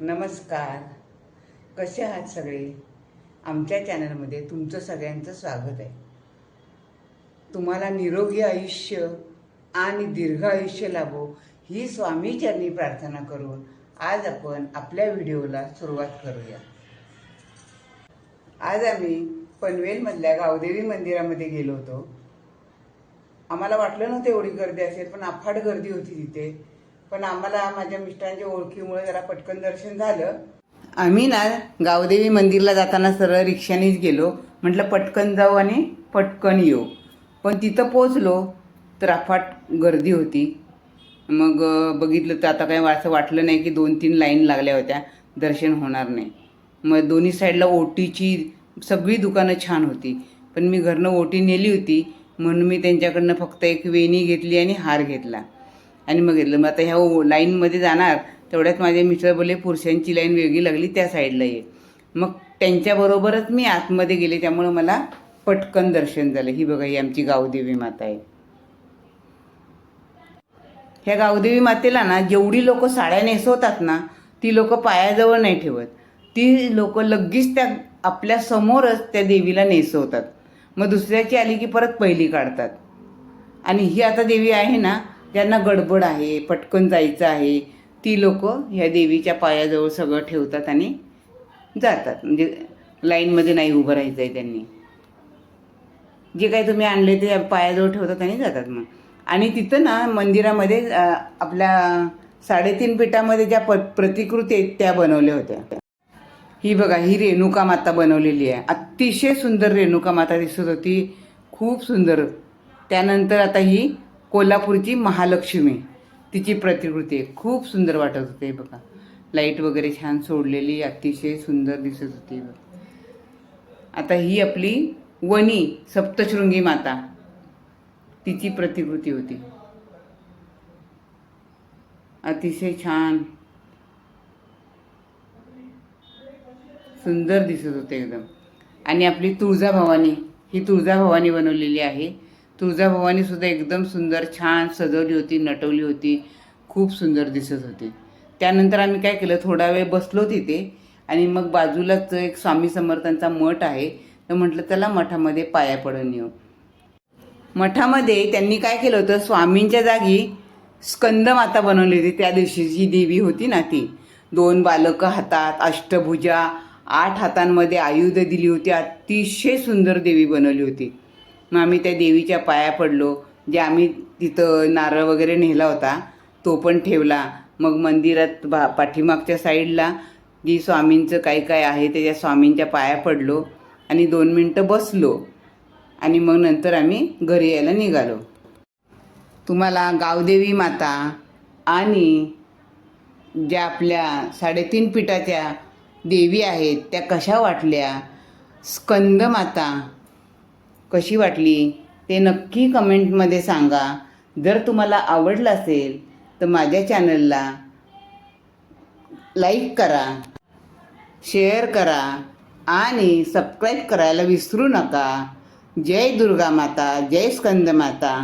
नमस्कार. कसे आहात सगळे? आमच्या चॅनलमध्ये तुमचं सगळ्यांचं स्वागत आहे. तुम्हाला निरोगी आयुष्य आणि दीर्घ आयुष्य लाभो ही स्वामी प्रार्थना करून आज आपण आपल्या व्हिडिओला सुरुवात करूया. आज आम्ही पनवेलमधल्या गावदेवी मंदिरामध्ये गेलो होतो. आम्हाला वाटलं नव्हतं एवढी गर्दी असेल पण अफाट गर्दी होती तिथे. पण आम्हाला माझ्या मिस्टरांच्या ओळखीमुळे जरा पटकन दर्शन झालं. आम्ही ना गावदेवी मंदिरला जाताना सरळ रिक्षानेच गेलो. म्हटलं पटकन जाऊ आणि पटकन येऊ. पण तिथं पोचलो तर अफाट गर्दी होती. मग बघितलं तर आता काही असं वाटलं नाही की दोन तीन लाईन लागल्या होत्या. दर्शन होणार नाही. मग दोन्ही साईडला ओटीची सगळी दुकानं छान होती. पण मी घरनं ओटी नेली होती. म्हणून मी त्यांच्याकडनं फक्त एक वेणी घेतली आणि हार घेतला. आणि मग घेतलं. मग आता ह्या ओ- लाईनमध्ये जाणार तेवढ्यात माझे मिस्टर बोलले पुरुषांची लाईन वेगळी लागली त्या साईडला ये. मग त्यांच्याबरोबरच मी आतमध्ये गेले त्यामुळं मला पटकन दर्शन झालं. ही बघा ही आमची गावदेवी माता आहे. ह्या गावदेवी मातेला ना जेवढी लोक साड्या नेसवतात ना ती लोक पायाजवळ नाही ठेवत. ती लोक लगेच त्या आपल्या समोरच त्या देवीला नेसवतात. मग दुसऱ्याची आली की परत पहिली काढतात. आणि ही आता देवी आहे ना ज्यांना गडबड आहे पटकन जायचं आहे ती लोक ह्या देवीच्या पायाजवळ सगळं ठेवतात आणि जातात. म्हणजे लाईनमध्ये नाही उभं राहायचं आहे त्यांनी. जे काही तुम्ही आणले ते पायाजवळ ठेवतात आणि जातात मग. आणि तिथं ना मंदिरामध्ये आपल्या साडेतीन पिठामध्ये ज्या प प्रतिकृती आहेत त्या बनवल्या होत्या. ही बघा ही रेणुका माता बनवलेली आहे. अतिशय सुंदर रेणुका माता दिसत होती. खूप सुंदर. त्यानंतर आता ही कोल्हापूरची महालक्ष्मी. तिची प्रतिकृती आहे. खूप सुंदर वाटत होते हे बघा. लाइट वगैरे छान सोडलेली अतिशय सुंदर दिसत होती बघा. आता ही आपली वनी सप्तशृंगी माता. तिची प्रतिकृती होती. अतिशय छान. सुंदर दिसत होते एकदम. आणि आपली तुळजाभवानी ही तुळजाभवानी बनवलेली आहे. तुळजाभवानीसुद्धा एकदम सुंदर छान सजवली होती नटवली होती. खूप सुंदर दिसत होती. त्यानंतर आम्ही काय केलं थोडा वेळ बसलो तिथे आणि मग बाजूलाच एक स्वामी समर्थांचा मठ आहे. तर म्हटलं त्याला मठामध्ये पाया पडून येऊ. मठामध्ये त्यांनी काय केलं होतं स्वामींच्या जागी स्कंदमाता बनवली होती. त्या दिवशी जी देवी होती ना ती. दोन बालकं हातात अष्टभुजा आठ हातांमध्ये आयुध दिली होती. अतिशय सुंदर देवी बनवली होती. मग आम्ही त्या देवीच्या पाया पडलो. जे आम्ही तिथं नारळ वगैरे नेला होता तो पण ठेवला. मग मंदिरात बा पाठीमागच्या साईडला जी स्वामींचं काय काय आहे त्याच्या स्वामींच्या पाया पडलो आणि दोन मिनटं बसलो. आणि मग नंतर आम्ही घरी यायला निघालो. तुम्हाला गावदेवी माता आणि ज्या आपल्या साडेतीन पिठाच्या देवी आहेत त्या कशा वाटल्या? स्कंद माता कशी वाटली ते नक्की कमेंटमध्ये सांगा. जर तुम्हाला आवडलं असेल तर माझ्या चॅनलला लाईक करा शेअर करा आणि सबस्क्राईब करायला विसरू नका. जय दुर्गा माता जय स्कंद माता